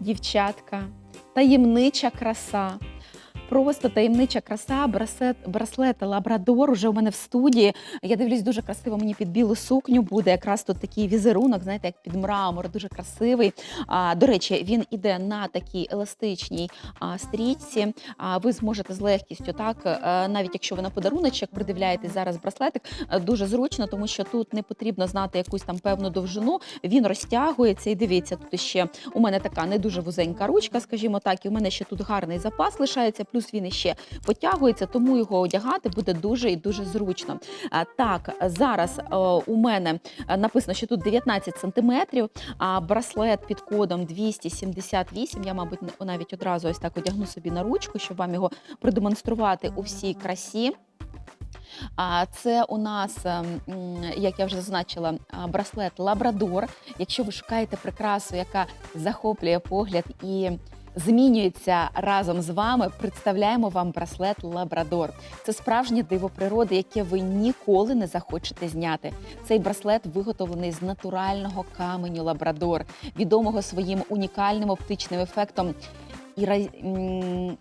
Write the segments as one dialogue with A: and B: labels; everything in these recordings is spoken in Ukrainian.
A: дівчатка, таємнича краса. Просто таємнича краса, браслет, браслет Лабрадор уже у мене в студії. Я дивлюсь, дуже красиво мені під білу сукню буде. Якраз тут такий візерунок, знаєте, як під мрамор, дуже красивий. А, до речі, він іде на такій еластичній а, стрічці. А, ви зможете з легкістю, так, е, навіть якщо ви на подаруночок придивляєтесь зараз браслетик, е, дуже зручно, тому що тут не потрібно знати якусь там певну довжину. Він розтягується і дивіться, тут ще у мене така не дуже вузенька ручка, скажімо так, і у мене ще тут гарний запас лишається, плюс він іще потягується, тому його одягати буде дуже і дуже зручно. Так, зараз е, у мене написано, що тут 19 сантиметрів, а браслет під кодом 278. Я, мабуть, навіть одразу ось так одягну собі на ручку, щоб вам його продемонструвати у всій красі. А це у нас, ем, як я вже зазначила, браслет Лабрадор. Якщо ви шукаєте прикрасу, яка захоплює погляд і змінюється разом з вами, представляємо вам браслет Лабрадор. Це справжнє диво природи, яке ви ніколи не захочете зняти. Цей браслет виготовлений з натурального каменю Лабрадор, відомого своїм унікальним оптичним ефектом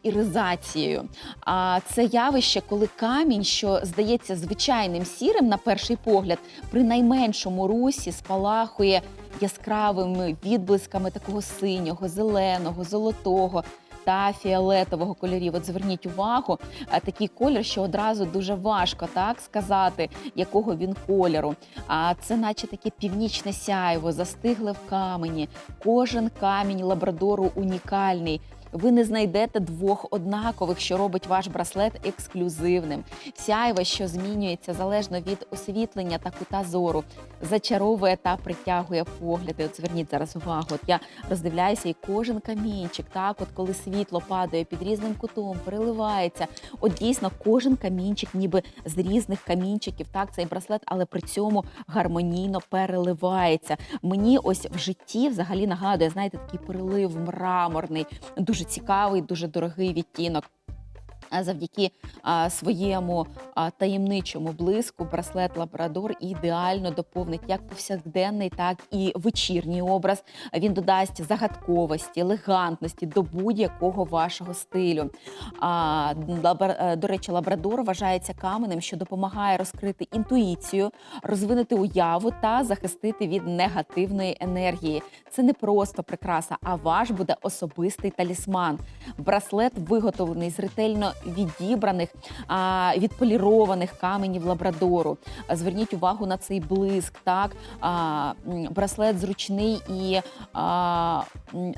A: іризацією. А це явище, коли камінь, що здається звичайним сірим на перший погляд, при найменшому русі спалахує яскравими відблисками такого синього, зеленого, золотого. Та фіолетового кольорів. От зверніть увагу, такий колір, що одразу дуже важко так сказати, якого він кольору. А це, наче таке північне сяйво, застигле в камені. Кожен камінь лабрадору унікальний. Ви не знайдете двох однакових, що робить ваш браслет ексклюзивним. Сяйво, що змінюється залежно від освітлення та кута зору, зачаровує та притягує погляди. От зверніть зараз увагу. От я роздивляюся, і кожен камінчик, так, от коли світло падає під різним кутом, переливається. От дійсно кожен камінчик, ніби з різних камінчиків, так, цей браслет, але при цьому гармонійно переливається. Мені ось в житті взагалі нагадує, знаєте, такий перелив мраморний, дуже цікавий, дуже дорогий відтінок. А Завдяки своєму таємничому блиску браслет Лабрадор ідеально доповнить як повсякденний, так і вечірній образ. Він додасть загадковості, елегантності до будь-якого вашого стилю. А, е, до речі, лабрадор вважається каменем, що допомагає розкрити інтуїцію, розвинути уяву та захистити від негативної енергії. Це не просто прикраса, а ваш буде особистий талісман. Браслет виготовлений з ретельно відібраних, відполірованих каменів лабрадору. Зверніть увагу на цей блиск. Так браслет зручний і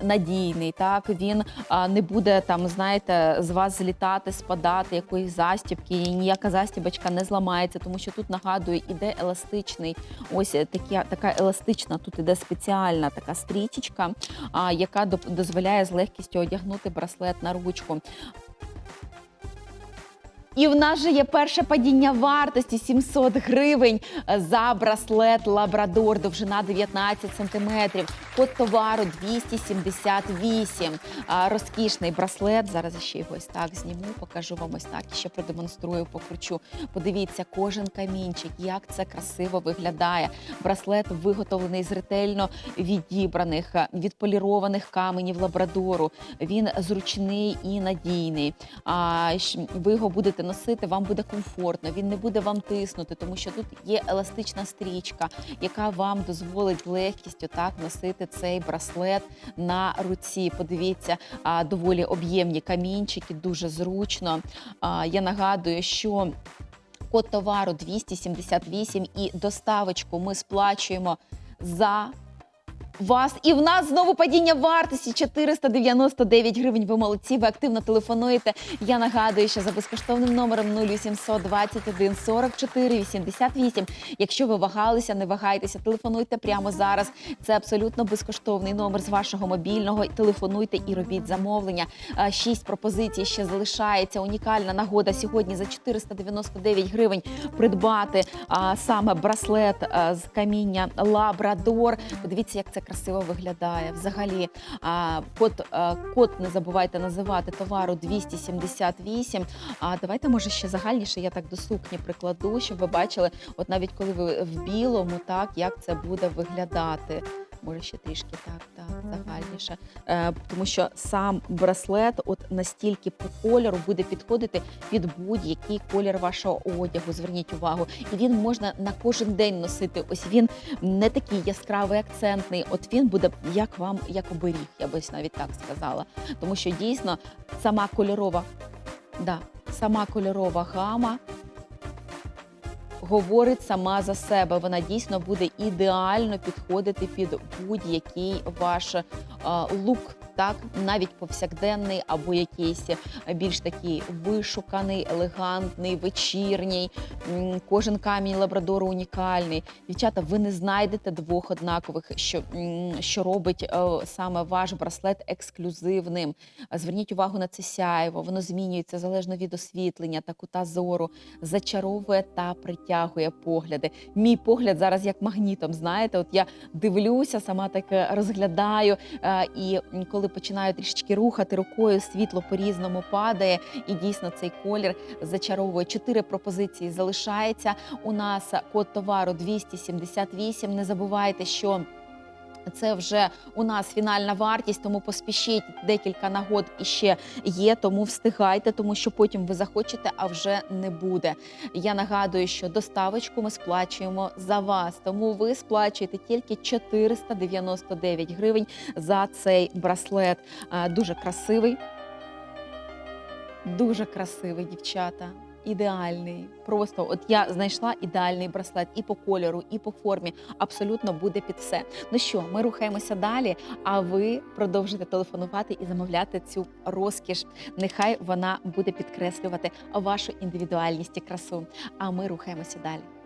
A: надійний. Так він не буде там, знаєте, з вас злітати, спадати якоїсь застібки. і Ніяка застібочка не зламається, тому що тут нагадую, іде еластичний. Ось е, такі, така еластична. Тут іде спеціальна така стрічечка, яка доп- дозволяє з легкістю одягнути браслет на ручку. І в нас же є перше падіння вартості 700 гривень за браслет Лабрадор, довжина 19 сантиметрів. Код товару 278. Розкішний браслет. Зараз ще його ось так зніму, покажу вам ось так. Ще продемонструю, покручу. Подивіться, кожен камінчик, як це красиво виглядає. Браслет виготовлений з ретельно відібраних, відполірованих каменів лабрадору. Він зручний і надійний. А ви його будете носити, вам буде комфортно, він не буде вам тиснути, тому що тут є еластична стрічка, яка вам дозволить легкістю так носити цей браслет на руці. Подивіться, доволі об'ємні камінчики, дуже зручно. Я нагадую, що код товару 278 і доставочку ми сплачуємо за вас. І в нас знову падіння вартості 499 гривень. Ви молодці, ви активно телефонуєте. Я нагадую, що за безкоштовним номером 0800 21 44 88. Якщо ви вагалися, не вагайтеся, телефонуйте прямо зараз. Це абсолютно безкоштовний номер з вашого мобільного. Телефонуйте і робіть замовлення. Шість пропозицій ще залишається. Унікальна нагода сьогодні за 499 гривень придбати саме браслет а, з каміння Лабрадор. Подивіться, як це красиво виглядає. Взагалі, код, код не забувайте називати товару 278. А давайте, може, ще загальніше я так до сукні прикладу, щоб ви бачили, от навіть коли ви в білому, так як це буде виглядати. Може ще трішки так, так, загальніше. Е, тому що сам браслет, от настільки по кольору буде підходити під будь-який колір вашого одягу. Зверніть увагу, і він можна на кожен день носити. Ось він не такий яскравий, акцентний. От він буде як вам, як оберіг, я би навіть так сказала. Тому що дійсно сама кольорова, да, сама кольорова гама говорить сама за себе. Вона дійсно буде ідеально підходити під будь-який ваш лук. Так, навіть повсякденний або якийсь більш такий вишуканий, елегантний, вечірній. Кожен камінь лабрадору унікальний. Дівчата, ви не знайдете двох однакових, що, що робить е, саме ваш браслет ексклюзивним. Зверніть увагу на це сяйво, воно змінюється залежно від освітлення та кута зору, зачаровує та притягує погляди. Мій погляд зараз як магнітом. Знаєте, от я дивлюся, сама так е, розглядаю, е, і коли починаю трішечки рухати рукою, світло по-різному падає, і дійсно цей колір зачаровує. Чотири пропозиції залишається. У нас код товару 278. Не забувайте, що. Це вже у нас фінальна вартість, тому поспішіть декілька нагод іще є, тому встигайте, тому що потім ви захочете, а вже не буде. Я нагадую, що доставочку ми сплачуємо за вас, тому ви сплачуєте тільки 499 гривень за цей браслет. Дуже красивий, дуже красивий, дівчата. Ідеальний, просто от я знайшла ідеальний браслет і по кольору, і по формі. Абсолютно буде під все. Ну що, ми рухаємося далі. А ви продовжите телефонувати і замовляти цю розкіш. Нехай вона буде підкреслювати вашу індивідуальність і красу. А ми рухаємося далі.